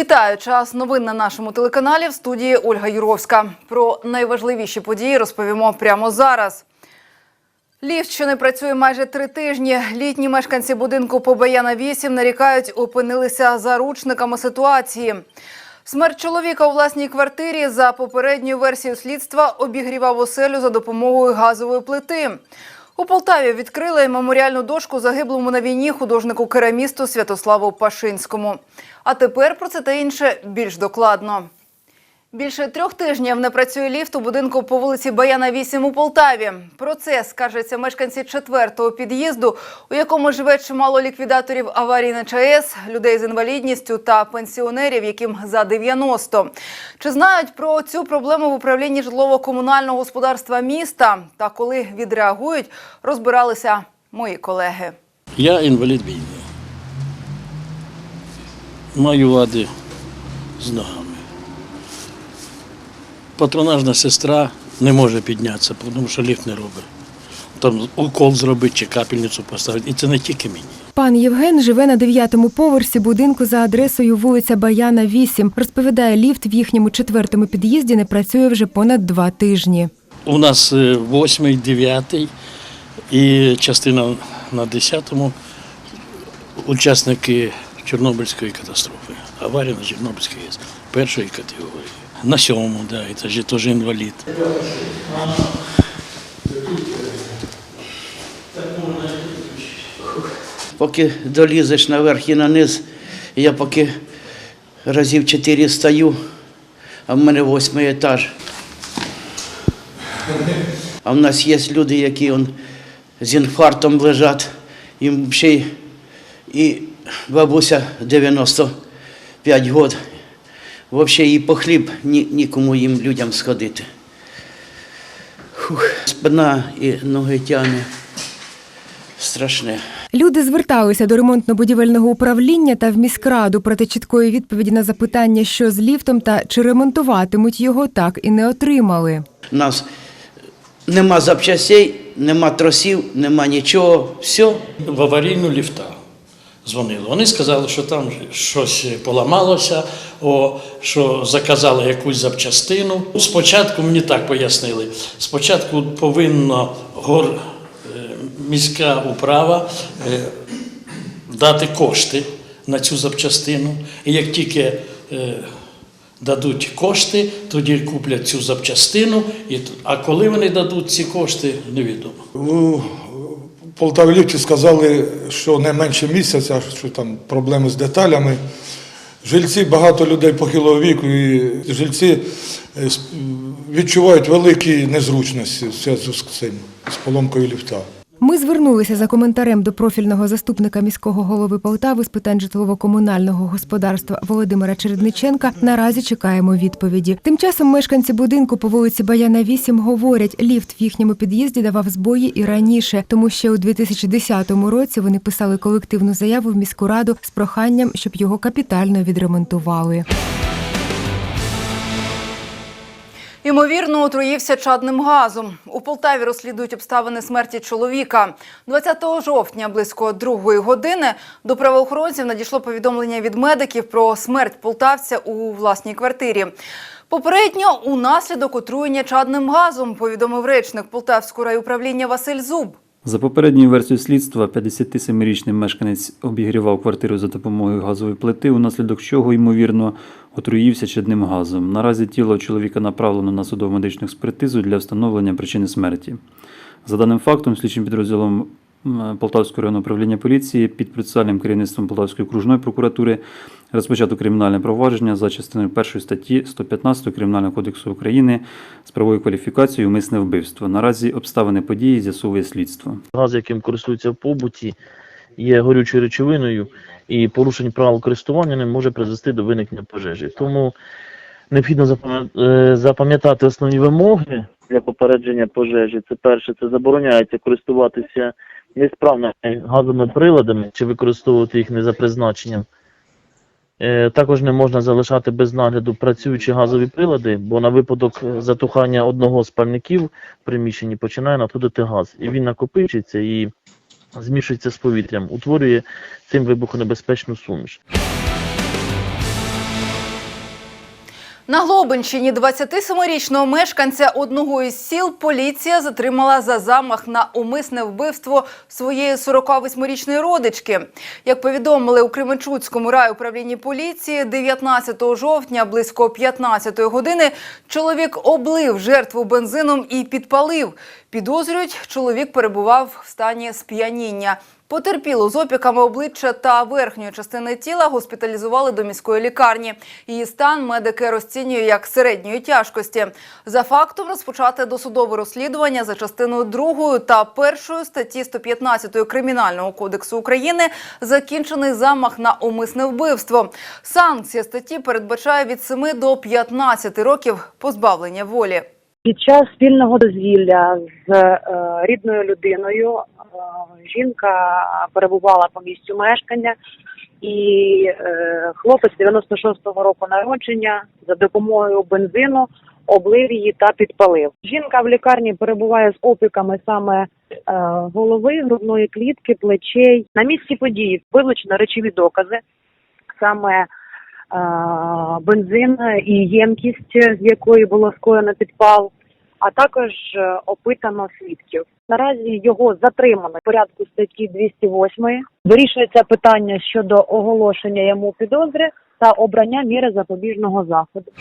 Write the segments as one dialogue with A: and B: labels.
A: Вітаю! Час новин на нашому телеканалі в студії Ольга Юровська. Про найважливіші події розповімо прямо зараз. Ліфт, що не працює майже три тижні. Літні мешканці будинку по Баяна 8 нарікають, опинилися заручниками ситуації. Смерть чоловіка у власній квартирі за попередньою версією слідства обігрівав оселю за допомогою газової плити. У Полтаві відкрили меморіальну дошку загиблому на війні художнику керамісту Святославу Пашинському. А тепер про це та інше більш докладно. Більше трьох тижнів не працює ліфт у будинку по вулиці Баяна 8 у Полтаві. Про це скаржаться мешканці четвертого під'їзду, у якому живе чимало ліквідаторів аварій на ЧАЕС, людей з інвалідністю та пенсіонерів, яким за 90. Чи знають про цю проблему в управлінні житлово-комунального господарства міста? Та коли відреагують, розбиралися мої колеги.
B: Я інвалід війни. Маю вади з ногами. Патронажна сестра не може піднятися, тому що ліфт не робить. Там укол зробити чи капельницю поставити. І це не тільки мені.
C: Пан Євген живе на дев'ятому поверсі будинку за адресою вулиця Баяна, 8. Розповідає, ліфт в їхньому четвертому під'їзді не працює вже понад два тижні.
B: У нас е, восьмий, дев'ятий і частина на десятому учасники Чорнобильської катастрофи. Аварія на Чорнобильській першої категорії. На сьомому, да, і це теж інвалід.
D: Поки долізеш наверх і на низ, я поки разів чотири стою, а в мене восьмий етаж. А в нас є люди, які он, з інфарктом лежать, їм ще й і бабуся 95 років. Взагалі і по хліб ні, нікому їм людям сходити. Фух, спина і ноги тягне. Страшне.
C: Люди зверталися до ремонтно-будівельного управління та в міськраду, проте чіткої відповіді на запитання, що з ліфтом та чи ремонтуватимуть його, так і не отримали.
D: У нас нема запчастей, нема тросів, нема нічого. Все.
B: в аварійну ліфта дзвонили. Вони сказали, що там щось поламалося, о, що заказали якусь запчастину. Спочатку мені так пояснили. Спочатку повинна гор, е, міська управа е, дати кошти на цю запчастину. І як тільки е, дадуть кошти, тоді куплять цю запчастину. А коли вони дадуть ці кошти, невідомо.
E: Ліфті сказали, що не менше місяця, що там проблеми з деталями. Жильці, багато людей похилого віку, і жильці е, відчувають великі незручності в зв'язку з цим, з поломкою ліфта.
C: Ми звернулися за коментарем до профільного заступника міського голови Полтави з питань житлово-комунального господарства Володимира Чередниченка. Наразі чекаємо відповіді. Тим часом мешканці будинку по вулиці Баяна 8 говорять, ліфт в їхньому під'їзді давав збої і раніше, тому ще у 2010 році вони писали колективну заяву в міську раду з проханням, щоб його капітально відремонтували.
A: Ймовірно, отруївся чадним газом. У Полтаві розслідують обставини смерті чоловіка. 20 жовтня, близько другої години, до правоохоронців надійшло повідомлення від медиків про смерть полтавця у власній квартирі. Попередньо унаслідок отруєння чадним газом, повідомив речник Полтавського райуправління Василь Зуб.
F: За попередньою версією слідства, 57-річний мешканець обігрівав квартиру за допомогою газової плити, унаслідок чого, ймовірно, отруївся чадним газом. Наразі тіло чоловіка направлено на судово-медичну експертизу для встановлення причини смерті. За даним фактом, слідчим підрозділом Полтавського районного управління поліції під процесуальним керівництвом Полтавської окружної прокуратури розпочато кримінальне провадження за частиною 1 статті 115 Кримінального кодексу України з правовою кваліфікацією умисне вбивство. Наразі обставини події з'ясовує слідство.
G: газ, яким користуються в побуті, є горючою речовиною, і порушення правил користування ним може призвести до виникнення пожежі. Тому необхідно е, запам'ятати основні вимоги для попередження пожежі. Це перше, це забороняється користуватися несправними газовими приладами чи використовувати їх не за призначенням. Е, Також не можна залишати без нагляду працюючі газові прилади, бо на випадок е, затухання одного з пальників в приміщенні починає надходити газ, і він накопичується і змішується з повітрям, утворює цим вибухонебезпечну суміш.
A: На Глобинщині 27-річного мешканця одного із сіл поліція затримала за замах на умисне вбивство своєї 48-річної родички. Як повідомили у Кременчуцькому райуправлінні поліції, 19 жовтня близько 15 години чоловік облив жертву бензином і підпалив. Підозрюють, чоловік перебував в стані сп'яніння. Потерпілу з опіками обличчя та верхньої частини тіла госпіталізували до міської лікарні. Її стан медики розцінюють як середньої тяжкості. За фактом розпочати досудове розслідування за частиною 2 та 1 статті 115 Кримінального кодексу України закінчений замах на умисне вбивство. Санкція статті передбачає від 7 до 15 років позбавлення волі.
H: Під час спільного дозвілля з е, рідною людиною жінка перебувала по місцю мешкання, і е, хлопець 96-го року народження за допомогою бензину облив її та підпалив. Жінка в лікарні перебуває з опіками саме е, голови, грудної клітки, плечей. На місці події вилучено речові докази, саме е, бензин і ємкість, з якої було скоєно підпал, а також е, опитано свідків. Наразі його затримано в порядку статті 208. Вирішується питання щодо оголошення йому підозри та обрання міри запобіжного заходу.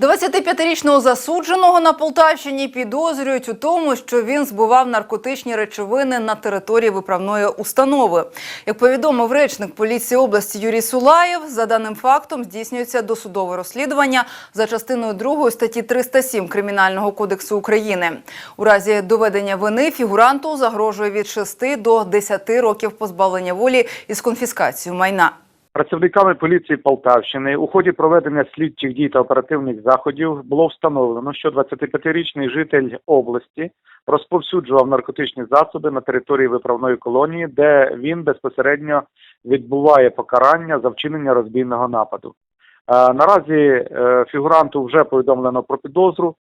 A: 25-річного засудженого на Полтавщині підозрюють у тому, що він збував наркотичні речовини на території виправної установи. Як повідомив речник поліції області Юрій Сулаєв, за даним фактом здійснюється досудове розслідування за частиною 2 статті 307 Кримінального кодексу України. У разі доведення вини фігуранту загрожує від 6 до 10 років позбавлення волі із конфіскацією майна.
I: Працівниками поліції Полтавщини у ході проведення слідчих дій та оперативних заходів було встановлено, що 25-річний житель області розповсюджував наркотичні засоби на території виправної колонії, де він безпосередньо відбуває покарання за вчинення розбійного нападу. Е, Наразі е, фігуранту вже повідомлено про підозру.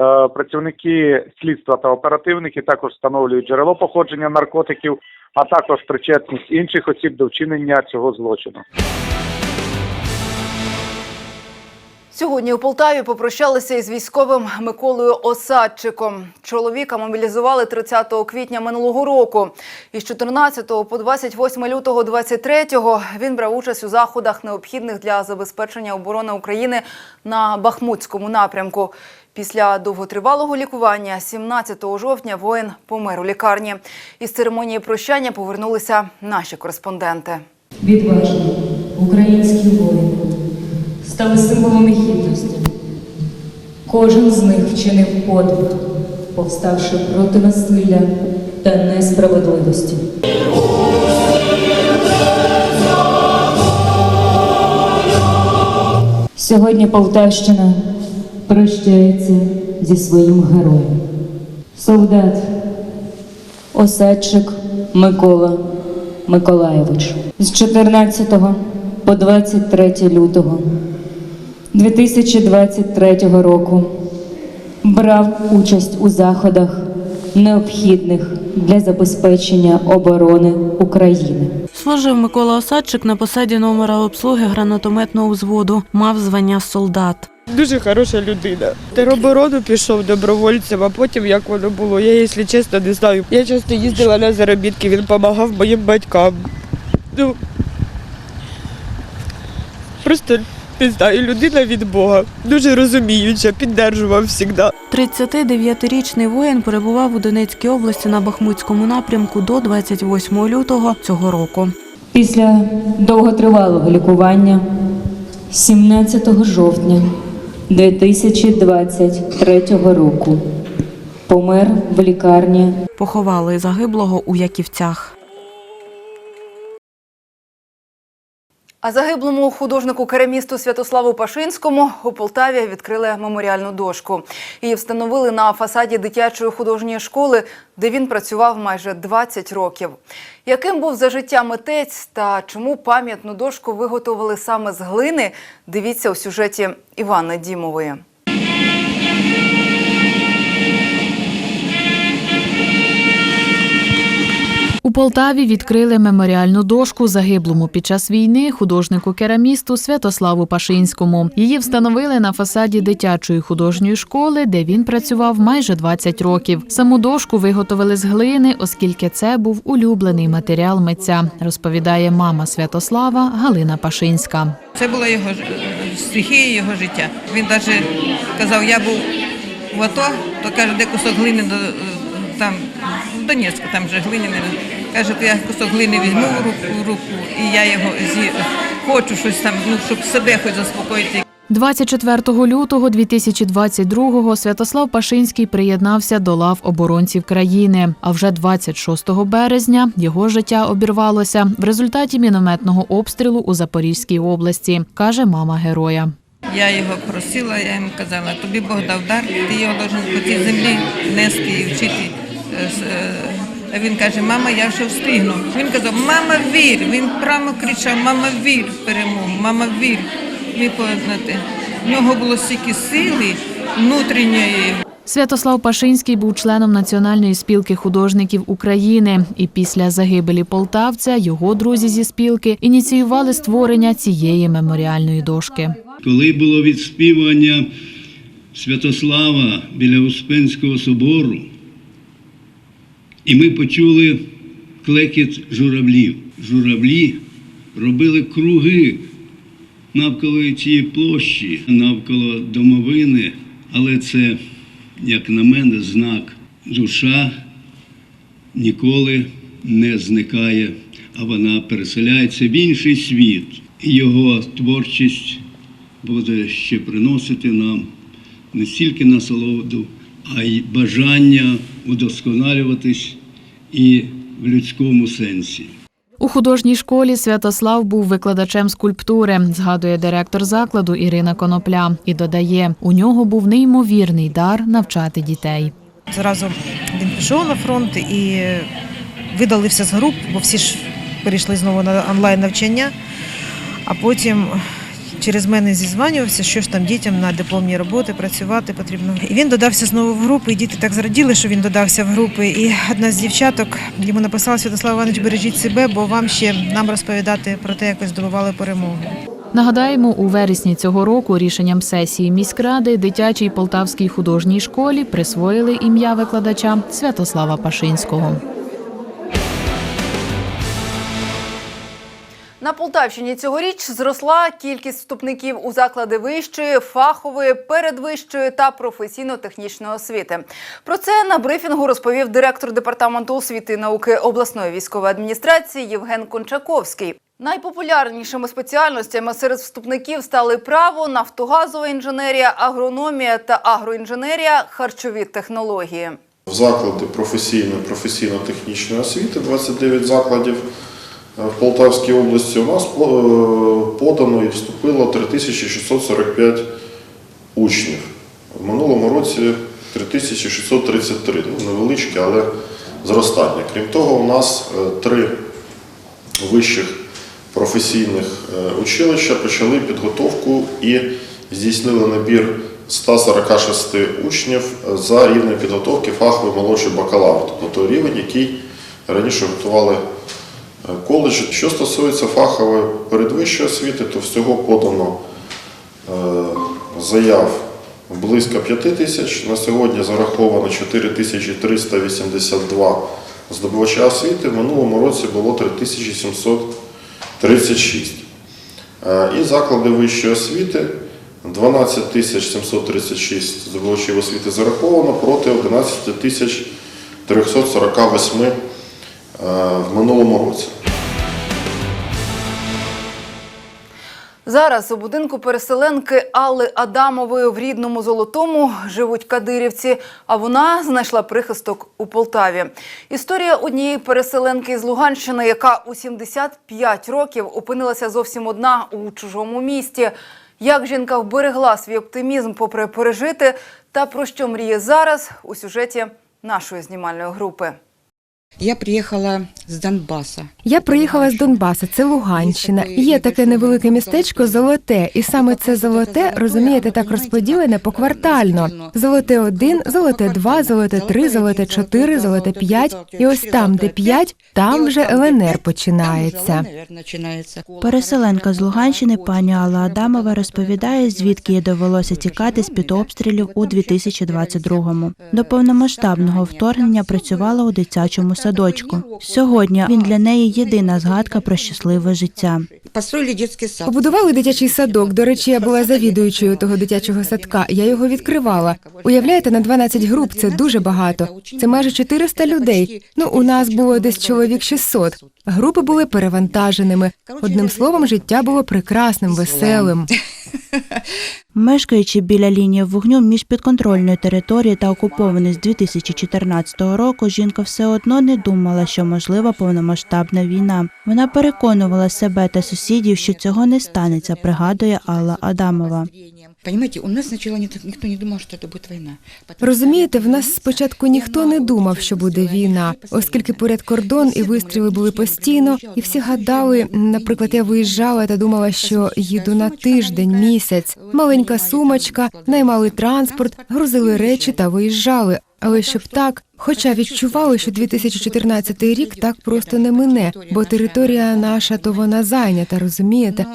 I: Е, Працівники слідства та оперативники також встановлюють джерело походження наркотиків, а також причетність інших осіб до вчинення цього злочину.
A: Сьогодні у Полтаві попрощалися із військовим Миколою Осадчиком. Чоловіка мобілізували 30 квітня минулого року. Із 14 по 28 лютого 23-го він брав участь у заходах, необхідних для забезпечення оборони України на Бахмутському напрямку. Після довготривалого лікування 17 жовтня воїн помер у лікарні. Із церемонії прощання повернулися наші кореспонденти.
J: Відважні українські воїни стали символами гідності. Кожен з них вчинив подвиг, повставши проти насилля та несправедливості. Сьогодні Полтавщина прощається зі своїм героєм. Солдат Осадчик Микола Миколаєвич з 14 по 23 лютого 2023 року брав участь у заходах, необхідних для забезпечення оборони України.
K: Служив Микола Осадчик на посаді номера обслуги гранатометного взводу, мав звання солдат.
L: Дуже хороша людина. Тероборону пішов добровольцем, а потім як воно було, я, якщо чесно, не знаю. Я часто їздила на заробітки, він допомагав моїм батькам. Ну, просто не знаю, людина від Бога. Дуже розуміюча, піддержував завжди.
K: 39-річний воїн перебував у Донецькій області на Бахмутському напрямку до 28 лютого цього року.
J: Після довготривалого лікування 17 жовтня 2023 року помер в лікарні
K: Поховали загиблого у Яківцях.
A: А загиблому художнику керамісту Святославу Пашинському у Полтаві відкрили меморіальну дошку. Її встановили на фасаді дитячої художньої школи, де він працював майже 20 років. Яким був за життя митець та чому пам'ятну дошку виготовили саме з глини? Дивіться у сюжеті Івана Дімової.
M: У Полтаві відкрили меморіальну дошку загиблому під час війни художнику-керамісту Святославу Пашинському. Її встановили на фасаді дитячої художньої школи, де він працював майже 20 років. Саму дошку виготовили з глини, оскільки це був улюблений матеріал митця, розповідає мама Святослава Галина Пашинська.
N: Це була його стихія, його життя. Він навіть казав, я був в АТО, то каже, де кусок глини до, там, в Донецьку, там же глиняне. Каже, то я кусок глини візьму в руку, в руку і я його зі... хочу щось там, ну, щоб себе хоч заспокоїти.
M: 24 лютого 2022-го Святослав Пашинський приєднався до лав оборонців країни. А вже 26 березня його життя обірвалося в результаті мінометного обстрілу у Запорізькій області, каже мама героя.
N: Я його просила, я йому казала, тобі Бог дав дар, ти його должен по цій землі нести і вчити. Е, е, А він каже, мама, я ще встигну. Він казав, мама, вір. Він прямо кричав, мама, вір в перемогу, мама, вір. Ви знаєте, в нього було стільки сили внутрішньої.
M: Святослав Пашинський був членом Національної спілки художників України, і після загибелі полтавця його друзі зі спілки ініціювали створення цієї меморіальної дошки.
O: Коли було відспівання Святослава біля Успенського собору, і ми почули клекіт журавлів. Журавлі робили круги навколо цієї площі, навколо домовини, але це, як на мене, знак душа ніколи не зникає, а вона переселяється в інший світ. Його творчість буде ще приносити нам не стільки насолоду, а й бажання удосконалюватись і в людському сенсі.
M: У художній школі Святослав був викладачем скульптури, згадує директор закладу Ірина Конопля, і додає, у нього був неймовірний дар навчати дітей.
P: Зразу він пішов на фронт і видалився з груп, бо всі ж перейшли знову на онлайн навчання. А потім через мене зізванювався, що ж там дітям на дипломні роботи працювати потрібно. І він додався знову в групи, і діти так зраділи, що він додався в групи. І одна з дівчаток йому написала Святослав Іванович, бережіть себе, бо вам ще нам розповідати про те, як ви здобували перемогу.
M: Нагадаємо, у вересні цього року рішенням сесії міськради дитячій полтавській художній школі присвоїли ім'я викладача Святослава Пашинського.
A: На Полтавщині цьогоріч зросла кількість вступників у заклади вищої, фахової, передвищої та професійно-технічної освіти. Про це на брифінгу розповів директор департаменту освіти і науки обласної військової адміністрації Євген Кончаковський. Найпопулярнішими спеціальностями серед вступників стали право, нафтогазова інженерія, агрономія та агроінженерія, харчові технології.
Q: В заклади професійної професійно-технічної освіти 29 закладів в Полтавській області у нас е, подано і вступило 3645 учнів. В минулому році 3633, ну, невеличке, але зростання. Крім того, у нас е, три вищих професійних е, училища почали підготовку і здійснили набір 146 учнів за рівнем підготовки фаховий молодший бакалавр, тобто той рівень, який раніше готували е, коледжі. Що стосується фахової передвищої освіти, то всього подано е, заяв близько 5 тисяч. На сьогодні зараховано 4382 здобувача освіти. В минулому році було 3736. Е, І заклади вищої освіти 12 736 здобувачів освіти зараховано проти 11 348 е, в минулому році.
A: Зараз у будинку переселенки Алли Адамової в рідному Золотому живуть кадирівці, а вона знайшла прихисток у Полтаві. Історія однієї переселенки з Луганщини, яка у 75 років опинилася зовсім одна у чужому місті. Як жінка вберегла свій оптимізм попри пережити та про що мріє зараз у сюжеті нашої знімальної групи.
R: Я приехала с Донбасса.
C: Я приїхала з Донбаса, це Луганщина. Є таке невелике містечко Золоте, і саме це золоте, розумієте, так розподілене поквартально. Золоте 1, золоте 2, золоте 3, золоте 4, золоте 5. І ось там, де 5, там вже ЛНР починається.
R: Начинается.
S: Переселенка з Луганщини пані Алла Адамова розповідає, звідки їй довелося тікати з під обстрілів у 2022-му. До повномасштабного вторгнення працювала у дитячому садочку. Сьогодні він для неї єдина згадка про щасливе життя.
C: Побудували дитячий садок. До речі, я була завідуючою того дитячого садка. Я його відкривала. Уявляєте, на 12 груп це дуже багато. Це майже 400 людей. Ну, у нас було десь чоловік 600. Групи були перевантаженими. Одним словом, життя було прекрасним, веселим.
S: Мешкаючи біля лінії вогню між підконтрольною територією та окупованою з 2014 року, жінка все одно не думала, що можлива повномасштабна війна. Вона переконувала себе та сусідів, що цього не станеться, пригадує Алла Адамова.
R: Понимаете, у нас сначала никто не думал, что это будет война.
C: Розумієте, в нас спочатку ніхто не думав, що буде війна, оскільки поряд кордон і вистріли були постійно, і всі гадали, наприклад, я виїжджала та думала, що їду на тиждень, місяць. Маленька сумочка, наймали транспорт, грузили речі та виїжджали. Але щоб так, хоча відчували, що 2014 рік так просто не мине, бо територія наша, то вона зайнята, розумієте?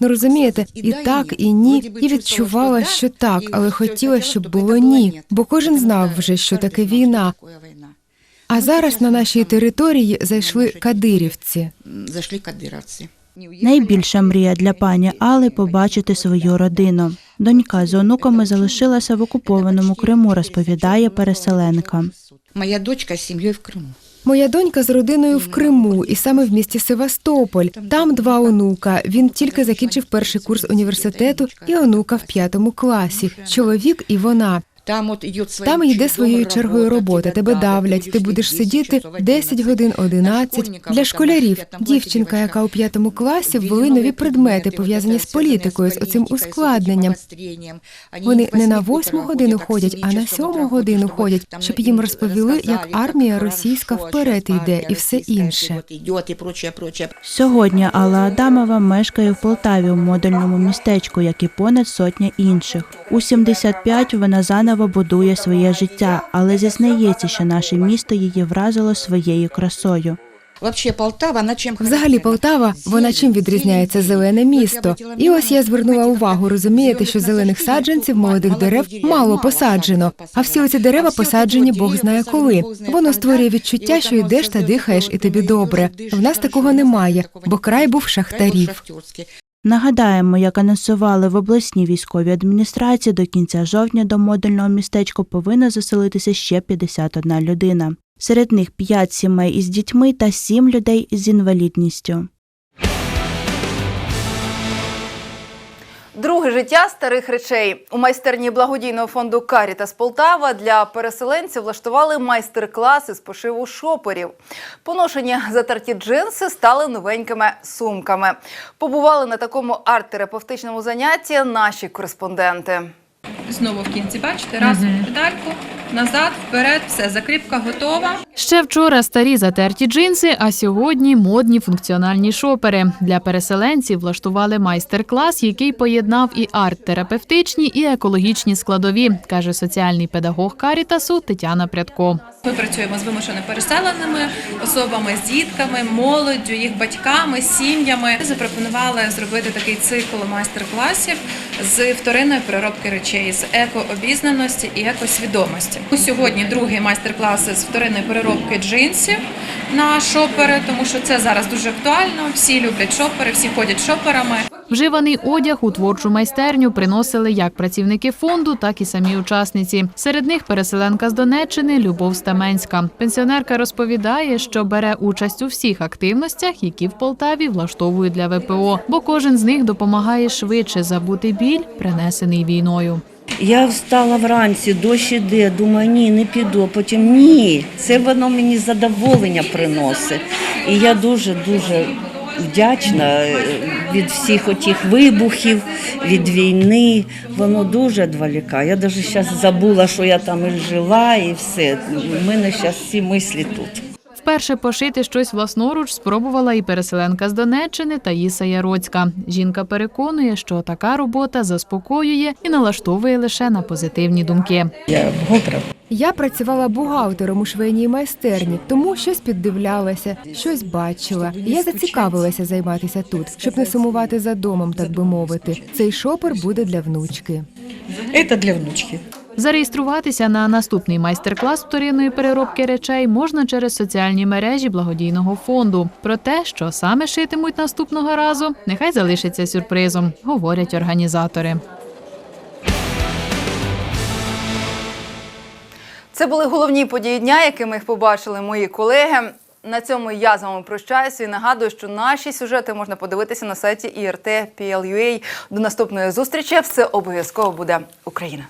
C: Ну розумієте, і так, і ні, і відчувала, що так, але хотіла, щоб було ні, бо кожен знав вже, що таке війна. А зараз на нашій території зайшли кадирівці.
R: М, Зашли кадыровцы.
S: Найбільша мрія для пані Алли побачити свою родину. Донька з онуками залишилася в окупованому Криму, розповідає переселенка.
R: Моя дочка с семьей в Крыму.
C: Моя донька з родиною в Криму, і саме в місті Севастополь. Там два онука. Він тільки закінчив перший курс університету, і онука в п'ятому класі. Чоловік і вона.
R: Там от
C: Там йде своєю чергою робота. Тебе давлять. Ти будеш сидіти 10 годин, 11. Для школярів дівчинка, яка у п'ятому класі, ввели нові предмети, пов'язані з політикою, з оцим ускладненням. Вони не на восьму годину ходять, а на сьому годину ходять, щоб їм розповіли, як армія російська вперед йде і все інше.
S: Сьогодні Алла Адамова мешкає в Полтаві у модульному містечку, як і понад сотня інших. У 75 вона заново будує своє життя, але зізнається, що наше місто її вразило своєю красою.
R: Вообще Полтава, она чем
C: Взагалі Полтава, вона чим відрізняється зелене місто? І ось я звернула увагу, розумієте, що зелених саджанців, молодих дерев мало посаджено. А всі оці дерева посаджені Бог знає коли. Воно створює відчуття, що йдеш та дихаєш, і тобі добре. В нас такого немає, бо край був шахтарів.
S: Нагадаємо, як анонсували в обласній військовій адміністрації, до кінця жовтня до модульного містечка повинна заселитися ще 51 людина. Серед них 5 сімей із дітьми та 7 людей з інвалідністю.
A: Друге життя старих речей у майстерні благодійного фонду Карітас Полтава для переселенців влаштували майстер-класи з пошиву шоперів. Поношені затерті джинси стали новенькими сумками. Побували на такому арт-терапевтичному занятті наші кореспонденти.
T: Знову в кінці, бачите, раз педальку, назад, вперед, все, закріпка готова.
M: Ще вчора старі затерті джинси, а сьогодні модні функціональні шопери. Для переселенців влаштували майстер-клас, який поєднав і арт-терапевтичні, і екологічні складові, каже соціальний педагог Карітасу Тетяна Прядко.
T: Ми працюємо з вимушено переселеними особами, з дітками, молоддю, їх батьками, сім'ями. Запропонували зробити такий цикл майстер-класів з вторинної переробки речей, з екообізнаності і екосвідомості. Сьогодні другий майстер-клас з вторинної переробки джинсів на шопери, тому що це зараз дуже актуально. Всі люблять шопери, всі ходять шоперами.
M: Вживаний одяг у творчу майстерню приносили як працівники фонду, так і самі учасниці. Серед них переселенка з Донеччини Любов Стаменська. Пенсіонерка розповідає, що бере участь у всіх активностях, які в Полтаві влаштовують для ВПО, бо кожен з них допомагає швидше забути біль, принесений війною.
U: Я встала вранці, дощ іде, думаю, ні, не піду. Потім ні, це воно мені задоволення приносить. І я дуже дуже вдячна е, від всіх отих вибухів, від війни. Воно дуже відволікає. Я навіть зараз забула, що я там і жила, і все. У мене зараз всі мислі тут.
M: Вперше пошити щось власноруч спробувала і переселенка з Донеччини Таїса Яроцька. Жінка переконує, що така робота заспокоює і налаштовує лише на позитивні думки.
U: Я бухгалтер.
C: Я працювала бухгалтером у швейній майстерні, тому щось піддивлялася, щось бачила. Я зацікавилася займатися тут, щоб не сумувати за домом, так би мовити. Цей шопер буде для внучки.
R: Это для внучки.
M: Зареєструватися на наступний майстер-клас вторинної переробки речей можна через соціальні мережі благодійного фонду. Про те, що саме шитимуть наступного разу, нехай залишиться сюрпризом, говорять організатори.
A: Це були головні події дня, якими їх побачили мої колеги. На цьому я з вами прощаюся і нагадую, що наші сюжети можна подивитися на сайті IRT.PL.UA. До наступної зустрічі. Все обов'язково буде Україна.